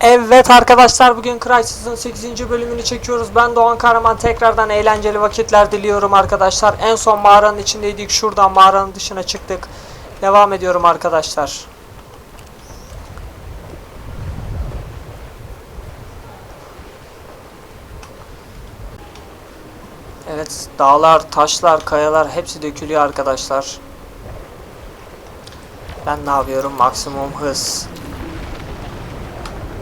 Evet arkadaşlar bugün Crysis'ın 8. bölümünü çekiyoruz. Ben Doğan Kahraman tekrardan eğlenceli vakitler diliyorum arkadaşlar. En son mağaranın içindeydik. Şuradan mağaranın dışına çıktık. Devam ediyorum arkadaşlar. Evet dağlar, taşlar, kayalar hepsi dökülüyor arkadaşlar. Ben ne yapıyorum? Maksimum hız.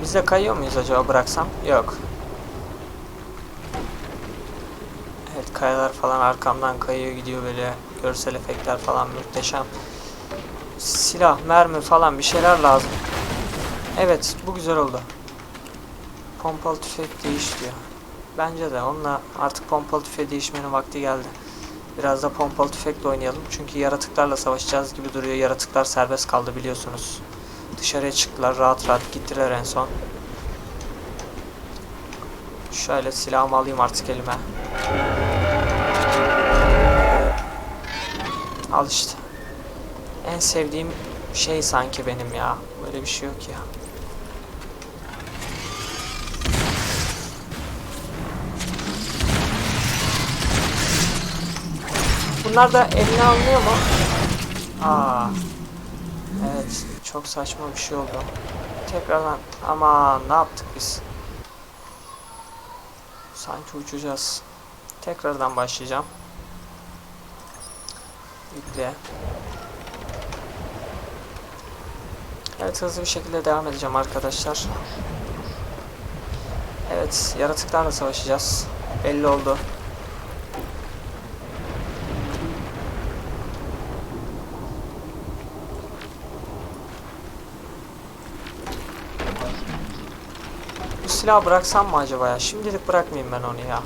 Biz de kayıyor muyuz acaba bıraksam? Yok. Evet kayalar falan arkamdan kayıyor gidiyor böyle görsel efektler falan muhteşem. Silah, mermi falan bir şeyler lazım. Evet bu güzel oldu. Pompalı tüfek değiş diyor. Bence de onunla artık pompalı tüfeğe değişmenin vakti geldi. Biraz da pompalı tüfekle oynayalım. Çünkü yaratıklarla savaşacağız gibi duruyor. Yaratıklar serbest kaldı biliyorsunuz. Dışarıya çıktılar rahat rahat gittiler en son. Şöyle silahımı alayım artık elime. Al işte. En sevdiğim şey sanki benim ya. Böyle bir şey yok ya. Bunlar da eline alınıyor mu? Aa. Evet, çok saçma bir şey oldu. Tekrardan ama ne yaptık biz? Sanki uçacağız. Tekrardan başlayacağım. Yükle. Evet hızlı bir şekilde devam edeceğim arkadaşlar. Evet yaratıklarla savaşacağız. Belli oldu. Bu silahı bıraksam mı acaba ya? Şimdilik bırakmayayım ben onu ya.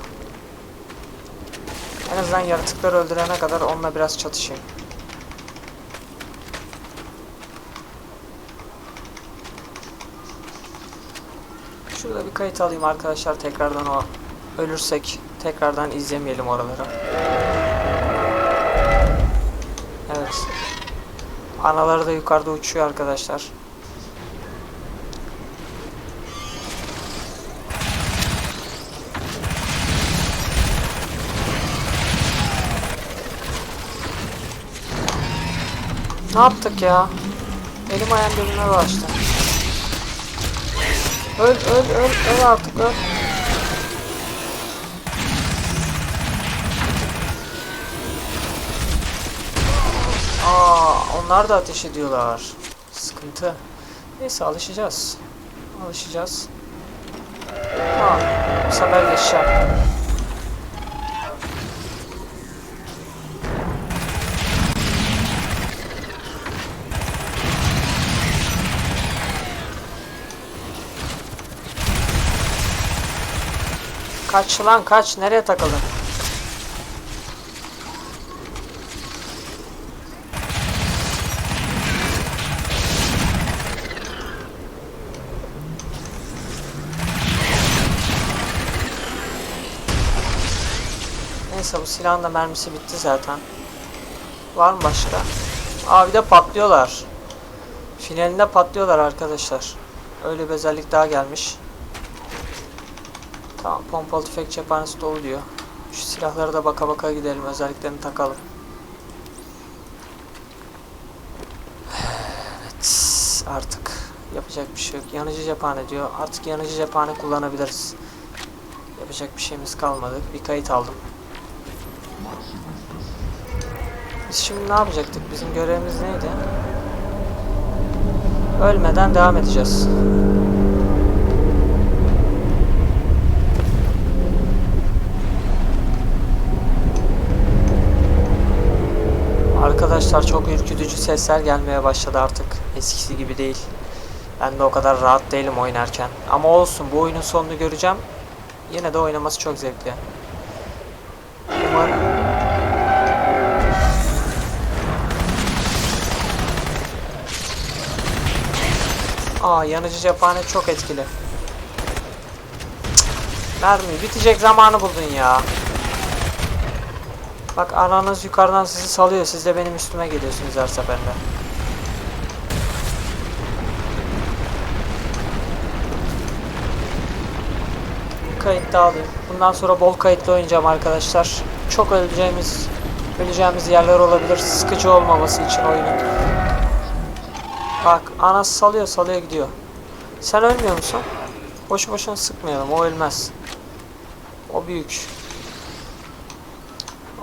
En azından yaratıkları öldürene kadar onunla biraz çatışayım. Şurada bir kayıt alayım arkadaşlar tekrardan o ölürsek tekrardan izlemeyelim oraları. Evet. Anaları da yukarıda uçuyor arkadaşlar. Ne yaptık ya? Elim ayağım birbirine dolaştı. Öl öl öl öl artık öl. Aa, onlar da ateş ediyorlar. Sıkıntı. Neyse alışacağız. Alışacağız. Tamam. Bu sefer geçeceğim. Kaç lan kaç. Nereye takıldın? Neyse bu silahın da mermisi bitti zaten. Var mı başka? Aa bir de patlıyorlar. Finalinde patlıyorlar arkadaşlar. Öyle bir özellik daha gelmiş. Tamam pompalı tüfek cephanesi dolu diyor. Şu silahlara da baka baka gidelim özelliklerini takalım. Evet artık yapacak bir şey yok. Yanıcı cephane diyor. Artık yanıcı cephane kullanabiliriz. Yapacak bir şeyimiz kalmadı. Bir kayıt aldım. Biz şimdi ne yapacaktık? Bizim görevimiz neydi? Ölmeden devam edeceğiz. Arkadaşlar çok ürkütücü sesler gelmeye başladı artık. Eskisi gibi değil. Ben de o kadar rahat değilim oynarken. Ama olsun bu oyunun sonunu göreceğim. Yine de oynaması çok zevkli. Umarım... Aa yanıcı cephane çok etkili. Mermi bitecek zamanı buldun ya. Bak ananız yukarıdan sizi salıyor. Siz de benim üstüme geliyorsunuz her seferinde. kayıt daha alayım. Bundan sonra bol kayıtlı oynayacağım arkadaşlar. Çok öleceğimiz öleceğimiz yerler olabilir. Sıkıcı olmaması için oyunun. Bak anası salıyor salıyor gidiyor. Sen ölmüyor musun? Boşu boşuna sıkmayalım o ölmez. O büyük.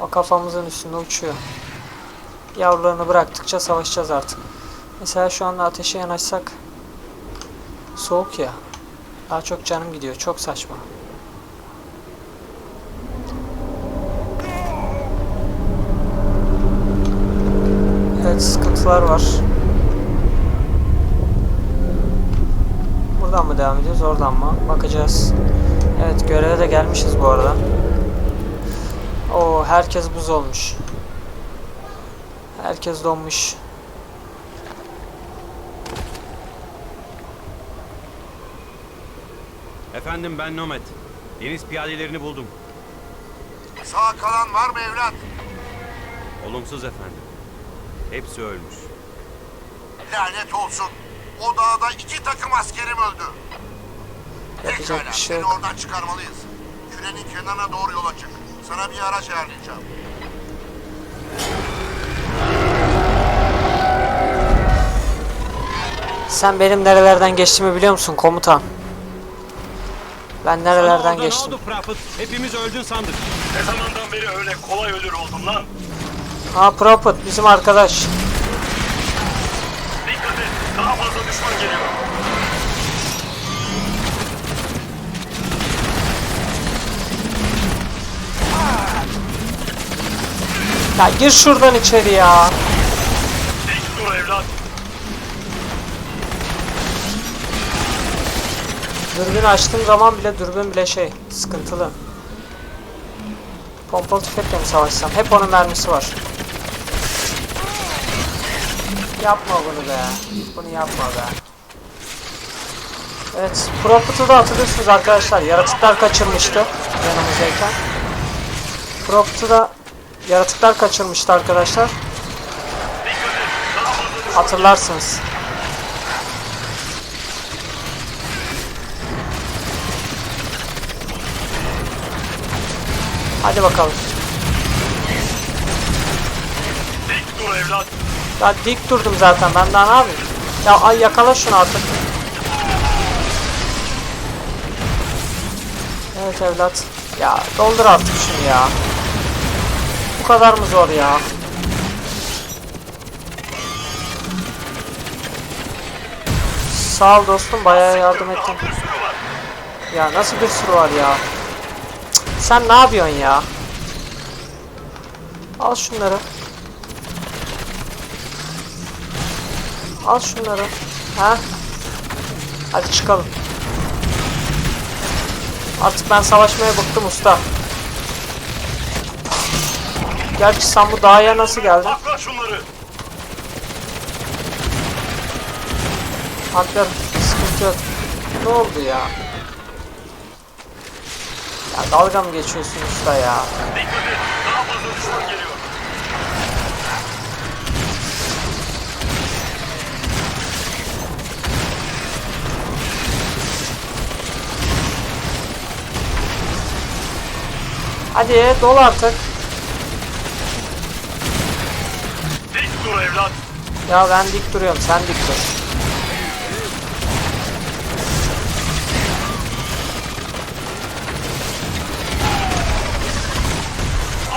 O kafamızın üstünde uçuyor. Yavrularını bıraktıkça savaşacağız artık. Mesela şu anda ateşe yanaşsak soğuk ya. Daha çok canım gidiyor. Çok saçma. Evet sıkıntılar var. Buradan mı devam ediyoruz? Oradan mı? Bakacağız. Evet göreve de gelmişiz bu arada. Oo herkes buz olmuş. Herkes donmuş. Efendim ben Nomad. Deniz piyadelerini buldum. Sağ kalan var mı evlat? Olumsuz efendim. Hepsi ölmüş. Lanet olsun. O dağda iki takım askerim öldü. Yapacak Pekala, bir şey seni yok. oradan çıkarmalıyız. Kürenin kenarına doğru yola çık. Sana bir araç ayarlayacağım. Sen benim nerelerden geçtiğimi biliyor musun komutan? Ben Sana nerelerden orada geçtim? Ne oldu Prophet? Hepimiz öldün sandık. Ne zamandan beri öyle kolay ölür oldum lan? Ha Prophet bizim arkadaş. Ya gir şuradan içeri ya. Dürbün açtığım zaman bile dürbün bile şey sıkıntılı. Pompalı tüfekle mi savaşsam? Hep onun mermisi var. Yapma bunu be. Bunu yapma be. Evet, Prophet'ı da hatırlıyorsunuz arkadaşlar. Yaratıklar kaçırmıştı yanımızdayken. Prophet'ı da yaratıklar kaçırmıştı arkadaşlar. Hatırlarsınız. Hadi bakalım. Dik dur evlat. Ya dik durdum zaten ben daha ne yapayım? Ya ay yakala şunu artık. Evet evlat. Ya doldur artık şunu ya. Bu kadar mı zor ya? Sağ ol dostum bayağı yardım ettin. Ya nasıl bir sürü var ya? Sen ne yapıyorsun ya? Al şunları. Al şunları. Ha? Hadi çıkalım. Artık ben savaşmaya bıktım usta. Gerçi sen bu dağa nasıl geldin? Sakla şunları. Haklar sıkıntı yok. Ne oldu ya? Ya dalga mı geçiyorsun usta ya? Dikkat et, daha fazla düşman geliyor. Hadi dol artık. Dik dur evlat. Ya ben dik duruyorum sen dik dur.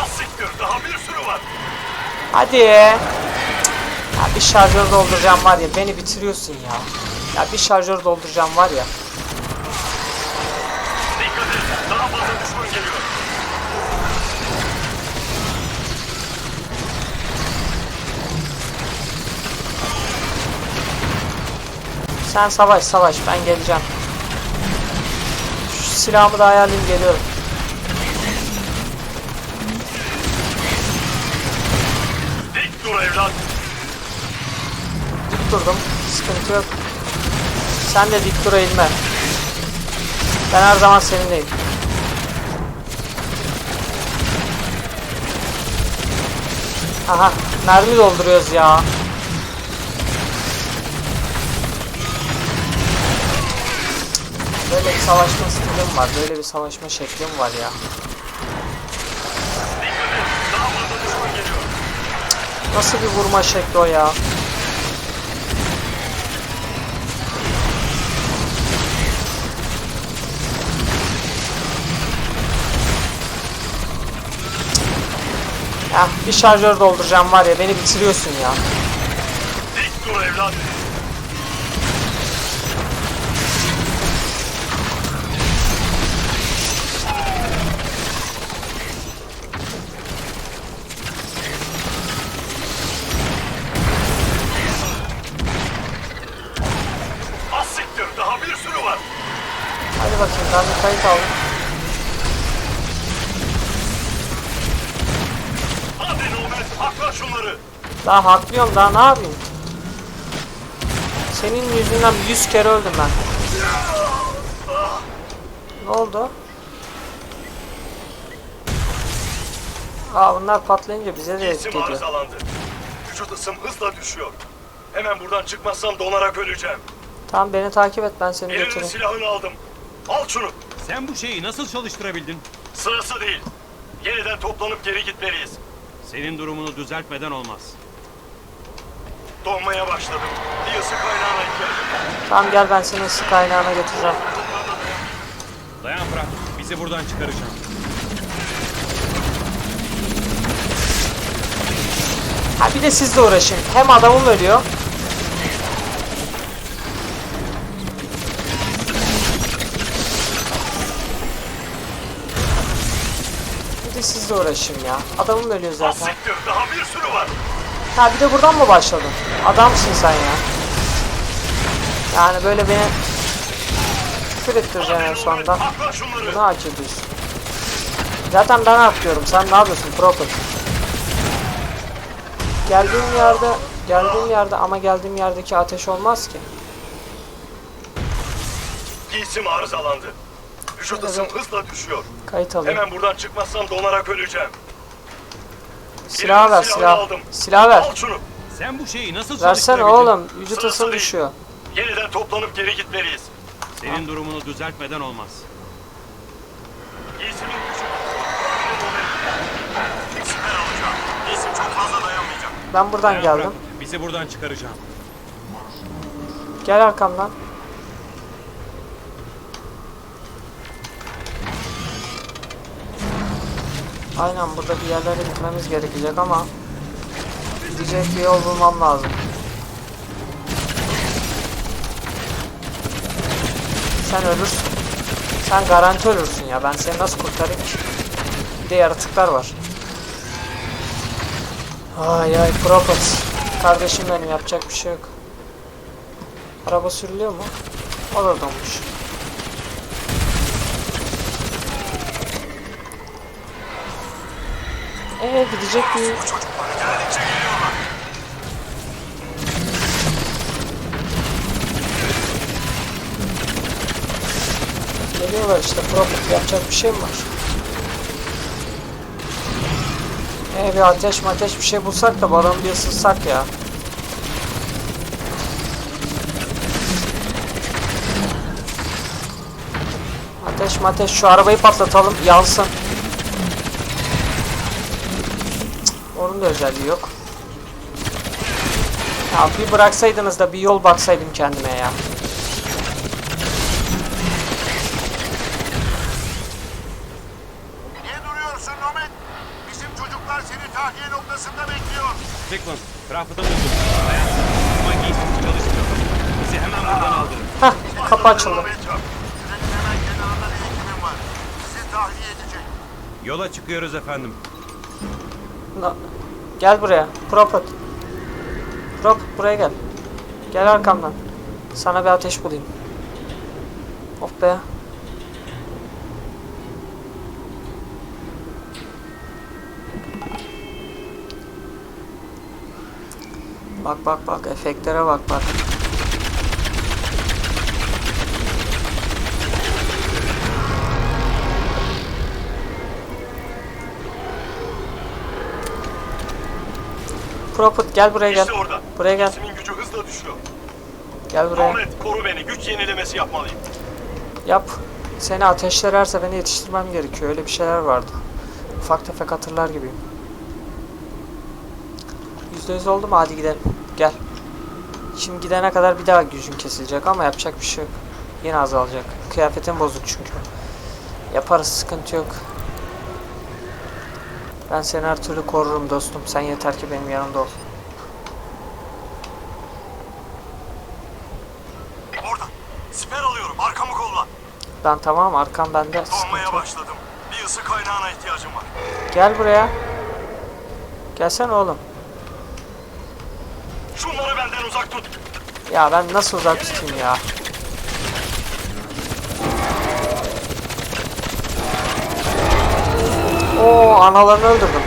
Az siktir, daha bir sürü var. Hadi. Ya bir şarjör dolduracağım var ya beni bitiriyorsun ya. Ya bir şarjör dolduracağım var ya. Sen savaş savaş ben geleceğim. Şu silahımı da ayarlayayım geliyorum. Dik dur evlat. Dik durdum. Sıkıntı yok. Sen de dik dur eğilme. Ben her zaman seninleyim. Aha mermi dolduruyoruz ya. Savaşma stilim var. Böyle bir savaşma şeklim var ya. Nasıl bir vurma şekli o ya? Ya bir şarjör dolduracağım var ya beni bitiriyorsun ya. Dik dur evlat. Ben kayıt aldım. Hadi Nomet. Hakla şunları. Daha haklıyorum daha ne yapayım? Senin yüzünden 100 kere öldüm ben. Ne oldu? Aa bunlar patlayınca bize de etki İsim ediyor. arızalandı. Vücut ısım hızla düşüyor. Hemen buradan çıkmazsam donarak öleceğim. Tamam beni takip et ben seni Elinin götüreyim. silahını aldım. Al şunu. Sen bu şeyi nasıl çalıştırabildin? Sırası değil. Yeniden toplanıp geri gitmeliyiz. Senin durumunu düzeltmeden olmaz. Donmaya başladım. Bir ısı kaynağına ihtiyacım var. Tamam gel ben seni ısı kaynağına götüreceğim. Dayan bırak. Bizi buradan çıkaracağım. Ha bir de sizle uğraşayım. Hem adamım ölüyor. Sizle uğraşayım ya. Adamım ölüyor zaten. siktir. Daha bir sürü var. Ha bir de buradan mı başladın? Adamsın sen ya. Yani böyle beni küfür ettireceksin en sonunda. Bunu hak ediyorsun. Zaten ben yapıyorum. Sen ne yapıyorsun Prophet? Geldiğim yerde, geldiğim yerde ama geldiğim yerdeki ateş olmaz ki. Giysim arızalandı. Vücut ısım hızla düşüyor. Kayıt alayım. Hemen buradan çıkmazsam donarak öleceğim. Silah ver, silahını silah. aldım. Silah ver. Al şunu. Sen bu şeyi nasıl Versene çalıştırabildin? oğlum. Vücut Sırası değil. düşüyor. Yeniden toplanıp geri gitmeliyiz. Senin durumunu düzeltmeden olmaz. Giysimin gücü. Siper alacağım. Giysim çok fazla dayanmayacak. Ben buradan Dayan geldim. bırak. Bizi buradan çıkaracağım. Gel arkamdan. Aynen burada bir yerlere gitmemiz gerekecek ama gidecek bir yol bulmam lazım. Sen ölürsün. Sen garanti ölürsün ya. Ben seni nasıl kurtarayım ki? Bir de yaratıklar var. Ay ay Prophet. Kardeşim benim yapacak bir şey yok. Araba sürülüyor mu? O da donmuş. Ee gidecek bir... Geliyorlar işte profit yapacak bir şey mi var? Ee bir ateş mateş bir şey bulsak da balonu bir ısıtsak ya. Ateş mateş şu arabayı patlatalım yansın. Da özelliği yok. Ya bir bıraksaydınız da bir yol baksaydım kendime ya. Niye duruyorsun Nomet? Bizim çocuklar seni tahliye noktasında bekliyor. Strickland, Crawford'ı buldum. Dayan. Ama giysimiz çalışmıyor. Bizi hemen buradan aldırın. Hah kapı açıldı. Trenin hemen kenarında bir ekibim var. Sizi tahliye edecek. Yola çıkıyoruz efendim. Na- Gel buraya. Prophet. Prophet buraya gel. Gel arkamdan. Sana bir ateş bulayım. Of be. Bak bak bak efektlere bak bak. Prophet gel buraya gel. İşte orada. Buraya gel. Giysimin gücü hızla düşüyor. Gel buraya. Ahmet koru beni. Güç yenilemesi yapmalıyım. Yap. Seni ateşlererse beni yetiştirmem gerekiyor. Öyle bir şeyler vardı. Ufak tefek hatırlar gibiyim. %100 oldu mu? Hadi gidelim. Gel. Şimdi gidene kadar bir daha gücün kesilecek ama yapacak bir şey yok. Yine azalacak. Kıyafetin bozuk çünkü. Yaparız sıkıntı yok. Ben seni her türlü korurum dostum. Sen yeter ki benim yanımda ol. Oradan. Siper alıyorum. Arkamı kolla. Ben tamam arkam bende. Yok. başladım. Bir ısı kaynağına ihtiyacım var. Gel buraya. Gelsene oğlum. Şunları benden uzak tut. Ya ben nasıl uzak tutayım ya? Analarını öldürdüm.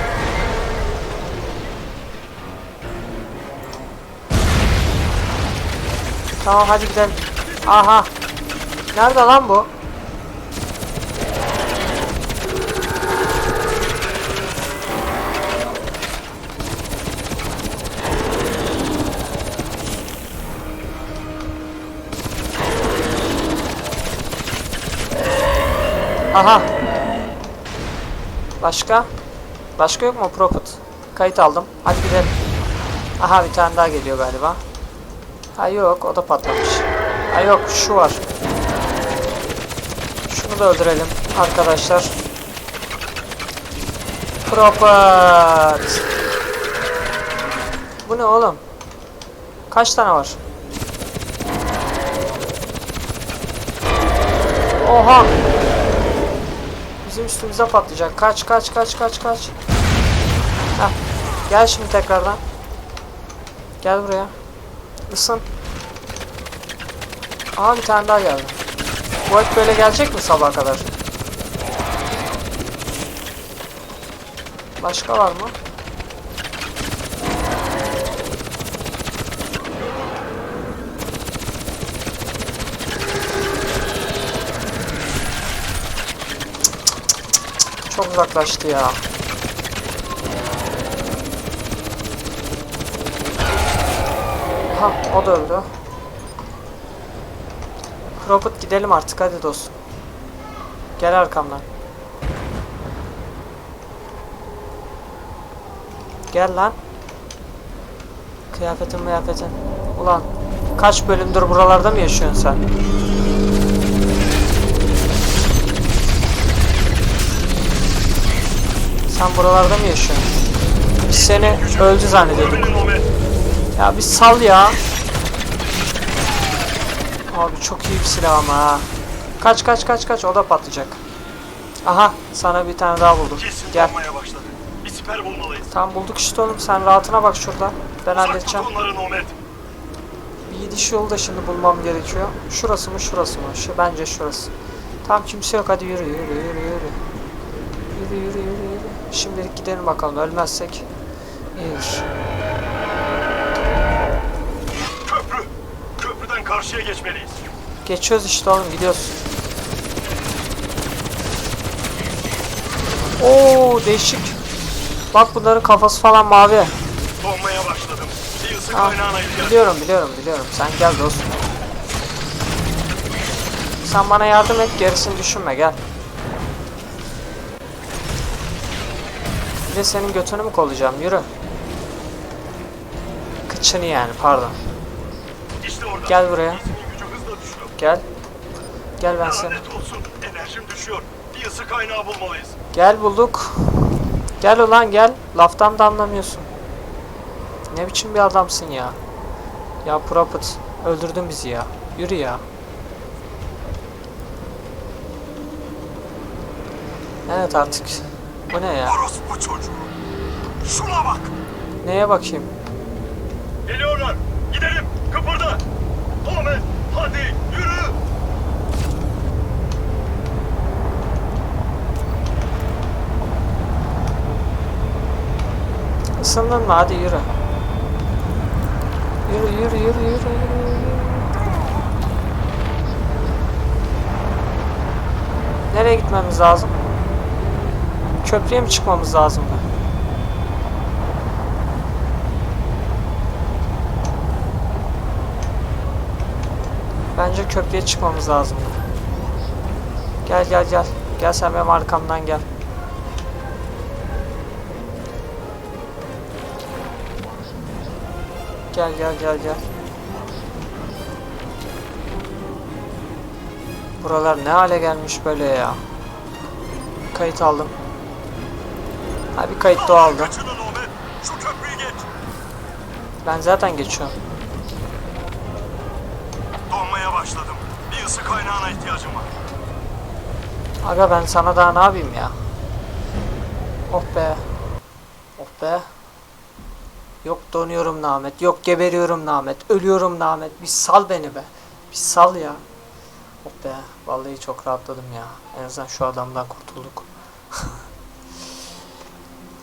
Tamam hadi gidelim. Aha. Nerede lan bu? Aha. Başka? Başka yok mu Prophet? Kayıt aldım. Hadi gidelim. Aha bir tane daha geliyor galiba. Ha yok o da patlamış. Ha yok şu var. Şunu da öldürelim arkadaşlar. Prophet. Bu ne oğlum? Kaç tane var? Oha! Bizim üstümüze patlayacak. Kaç kaç kaç kaç kaç. Heh. Gel şimdi tekrardan. Gel buraya. Isın. Aha bir tane daha geldi. Bu hep böyle gelecek mi sabaha kadar? Başka var mı? Çok uzaklaştı ya. Ha o da öldü. Robot gidelim artık hadi dostum. Gel arkamdan. Gel lan. Kıyafetin kıyafetin. Ulan kaç bölümdür buralarda mı yaşıyorsun sen? Sen buralarda mı yaşıyorsun? Biz seni öldü zannediyorduk. Ya bir sal ya. Abi çok iyi bir silah ama ha. Kaç kaç kaç kaç o da patlayacak. Aha sana bir tane daha buldum. Kesin Gel. başladı. Bir siper bulmalıyız. Tam bulduk işte oğlum sen rahatına bak şurada. Ben Uzak halledeceğim. Bir gidiş yolu da şimdi bulmam gerekiyor. Şurası mı şurası mı? Şu, bence şurası. Tam kimse yok hadi yürü yürü yürü yürü. Yürü yürü yürü yürü. Şimdilik gidelim bakalım ölmezsek. İyidir. Köprü. Köprüden karşıya geçmeliyiz. Geçiyoruz işte oğlum gidiyoruz. Oo değişik. Bak bunların kafası falan mavi. Donmaya başladım. Bir ısı Ah, kaynağına ihtiyacım biliyorum biliyorum biliyorum. Sen gel dostum. Sen bana yardım et gerisini düşünme gel. De senin götünü mü kollayacağım yürü. Kıçını yani pardon. İşte. Gel buraya. Gel. Gel ben seni. Enerjim düşüyor. Bir ısı kaynağı bulmalıyız. Gel bulduk. Gel ulan gel. Laftan da anlamıyorsun. Ne biçim bir adamsın ya. Ya Prophet. Öldürdün bizi ya. Yürü ya. Evet artık. Bu ne ya? Orospu çocuğu. Şuna bak. Neye bakayım? Geliyorlar. Gidelim. Kıpırda. Nomad. Hadi yürü. Isındın mı? Hadi. Yürü yürü yürü yürü yürü. yürü. Nereye gitmemiz lazım? Köprüye mi çıkmamız lazım? Bence köprüye çıkmamız lazım. Gel gel gel. Gel sen benim arkamdan gel. Gel gel gel gel. Buralar ne hale gelmiş böyle ya. Kayıt aldım. Ha bir kayıt geç. Ben zaten geçiyorum. Donmaya başladım. Bir ısı kaynağına ihtiyacım var. Aga ben sana daha ne yapayım ya? Oh be. Oh be. Yok donuyorum Namet. Yok geberiyorum Namet. Ölüyorum Namet. Bir sal beni be. Bir sal ya. Oh be. Vallahi çok rahatladım ya. En azından şu adamdan kurtulduk.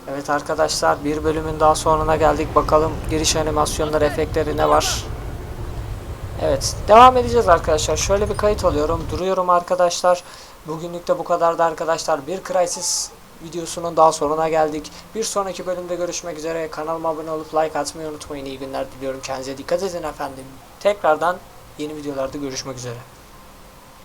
evet arkadaşlar bir bölümün daha sonuna geldik. Bakalım giriş animasyonları efektleri ne var? Evet devam edeceğiz arkadaşlar. Şöyle bir kayıt alıyorum. Duruyorum arkadaşlar. Bugünlük de bu kadardı arkadaşlar. Bir Crysis videosunun daha sonuna geldik. Bir sonraki bölümde görüşmek üzere. Kanalıma abone olup like atmayı unutmayın. İyi günler diliyorum. Kendinize dikkat edin efendim. Tekrardan yeni videolarda görüşmek üzere.